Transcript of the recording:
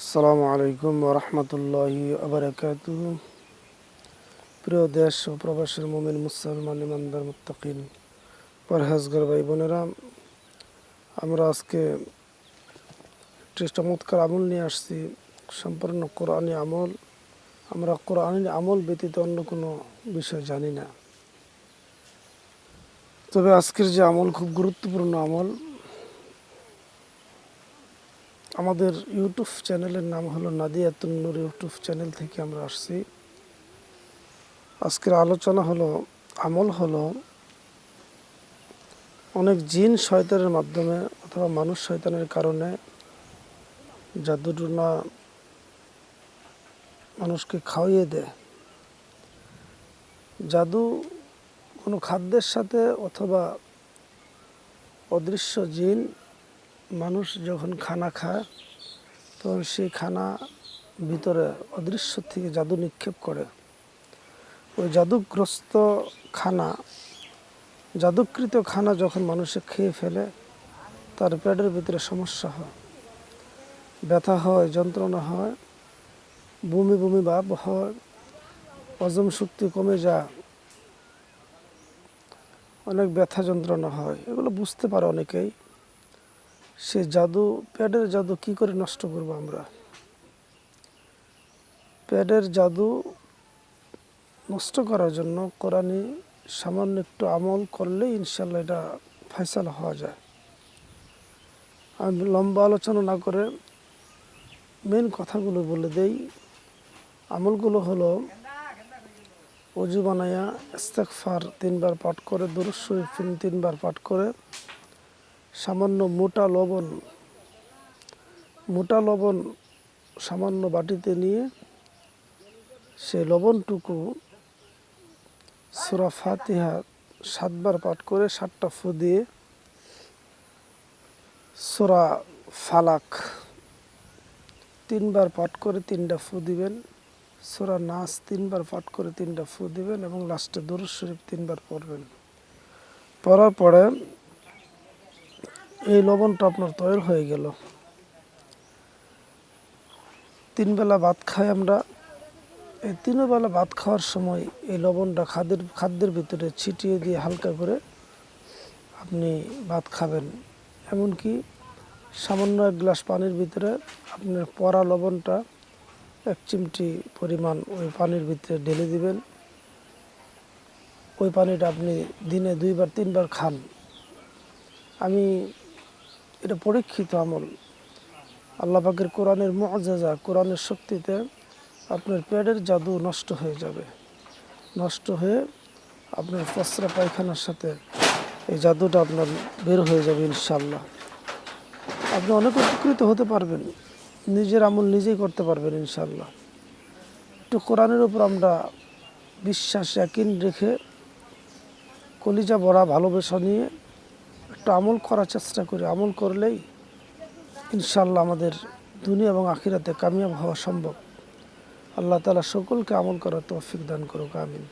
আসসালামু আলাইকুম রহমতুল্লাহি আবরাকাত প্রিয় দেশ ও প্রবাসের মোমিন, মুসলমান, ইমানদার, মুত্তাকিন পরহেজগার ভাই বোনেরা, আমরা আজকে একটি চমৎকার আমল নিয়ে আসছি, সম্পূর্ণ কোরআনী আমল। আমরা কোরআনী আমল ব্যতীত অন্য কোনো বিষয় জানি না। তবে আজকের যে আমল খুব গুরুত্বপূর্ণ আমল আমাদের ইউটিউব চ্যানেলের নাম হলো নাদিয়াতুন নূর ইউটিউব চ্যানেল থেকে আমরা আসছি। আজকের আলোচনা হলো, আমল হলো অনেক জিন শয়তানের মাধ্যমে অথবা মানুষ শয়তানের কারণে জাদুটুনা মানুষকে খাওয়িয়ে দেয়। জাদু কোনো খাদ্যের সাথে অথবা অদৃশ্য জিন মানুষ যখন খানা খায়, তখন সেই খানা ভিতরে অদৃশ্য থেকে জাদু নিক্ষেপ করে। ওই জাদুগ্রস্ত খানা, জাদুকৃত খানা যখন মানুষে খেয়ে ফেলে, তার পেটের ভিতরে সমস্যা হয়। ব্যথা হয়, যন্ত্রণা হয়, বমি বমি ভাব হয়, হজম শক্তি কমে যায়, অনেক ব্যথা যন্ত্রণা হয়। এগুলো বুঝতে পারে অনেকেই। সে জাদু, প্যাডের জাদু কি করে নষ্ট করব আমরা? প্যাডের জাদু নষ্ট করার জন্য কোরআনে সামান্য একটু আমল করলে ইনশাল্লাহ এটা ফাইসাল হওয়া যায়। আমি লম্বা আলোচনা না করে মেন কথাগুলো বলে দেই। আমলগুলো হলো অজু বানায়া ইস্তেকফার তিনবার পাঠ করে শরীফ তিনবার পাঠ করে সামান্য মোটা লবণ মোটা লবণ সামান্য বাটিতে নিয়ে সে লবণটুকু সুরা ফাতিহা সাতবার পাঠ করে সাতটা ফু দিয়ে সুরা ফালাক তিনবার পাঠ করে তিনটা ফু দিবেন। সুরা নাচ তিনবার পাঠ করে তিনটা ফু দিবেন এবং লাস্টে দরুদ শরীফ তিনবার পড়বেন। পড়ার পরে এই লবণটা আপনার তৈরি হয়ে গেল। তিন বেলা ভাত খাই আমরা। এই তিন বেলা ভাত খাওয়ার সময় এই লবণটা খাদ্যের খাদ্যের ভিতরে ছিটিয়ে দিয়ে হালকা করে আপনি ভাত খাবেন। এমনকি সামান্য এক গ্লাস পানির ভিতরে আপনার পরা লবণটা এক চিমটি পরিমাণ ওই পানির ভিতরে ঢেলে দিবেন। ওই পানিটা আপনি দিনে দুইবার, তিনবার খান। আমি এটা পরীক্ষিত আমল। আল্লাহ পাকের কোরআনের মজা কোরআনের শক্তিতে আপনার পেটের জাদু নষ্ট হয়ে যাবে। নষ্ট হয়ে আপনার পসরা পায়খানার সাথে এই জাদুটা আপনার বের হয়ে যাবে ইনশাল্লাহ আপনি অনেক উপকৃত হতে পারবেন। নিজের আমল নিজেই করতে পারবেন ইনশাল্লাহ একটু কোরআনের উপর আমরা বিশ্বাস একিন রেখে কলিজা বড়া ভালোবাসা নিয়ে একটু আমল করার চেষ্টা করি। আমল করলেই ইনশাল্লাহ আমাদের দুনিয়া এবং আখিরাতে কামিয়াব হওয়া সম্ভব। আল্লাহ তালা সকলকে আমল করার তৌফিক দান করুক, আমিন।